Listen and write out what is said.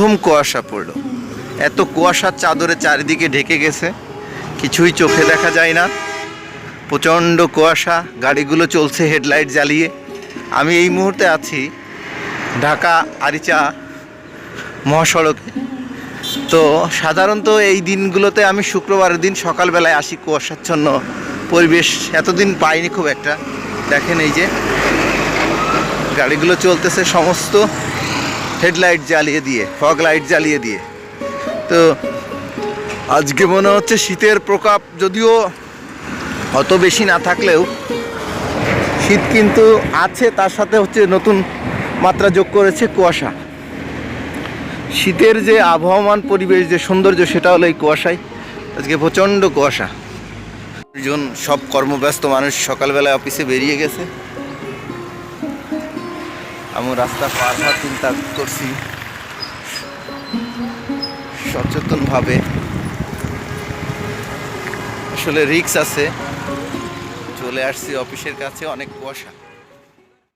প্রথম কুয়াশা পড়ল। এত কুয়াশার চাদরে চারিদিকে ঢেকে গেছে, কিছুই চোখে দেখা যায় না। প্রচণ্ড কুয়াশা, গাড়িগুলো চলছে হেডলাইট জ্বালিয়ে। আমি এই মুহূর্তে আছি ঢাকা আরিচা মহাসড়কে। তো সাধারণত এই দিনগুলোতে আমি শুক্রবারের দিন সকালবেলায় আসি কুয়াশাচ্ছন্ন পরিবেশ। এতদিন পাইনি খুব একটা। দেখেন এই যে, গাড়িগুলো চলতেছে, সমস্ত হেডলাইট জ্বালিয়ে দিয়ে, ফগ লাইট জ্বালিয়ে দিয়ে। তো আজকে মনে হচ্ছে শীতের প্রকাপ যদিও অত বেশি না থাকলেও শীত কিন্তু আছে, তার সাথে হচ্ছে নতুন মাত্রা যোগ করেছে কুয়াশা। শীতের যে আবহমান পরিবেশ, যে সৌন্দর্য, সেটা হলো এই কুয়াশায়। আজকে প্রচণ্ড কুয়াশা। জন সব কর্মব্যস্ত মানুষ সকালবেলা অফিসে বেরিয়ে গেছে। আমি রাস্তা পার হওয়ার চিন্তা করছি। সচেতনভাবে। আসলে রিক্স আছে। চলে আসছি অফিসের কাছে, অনেক কুয়াশা।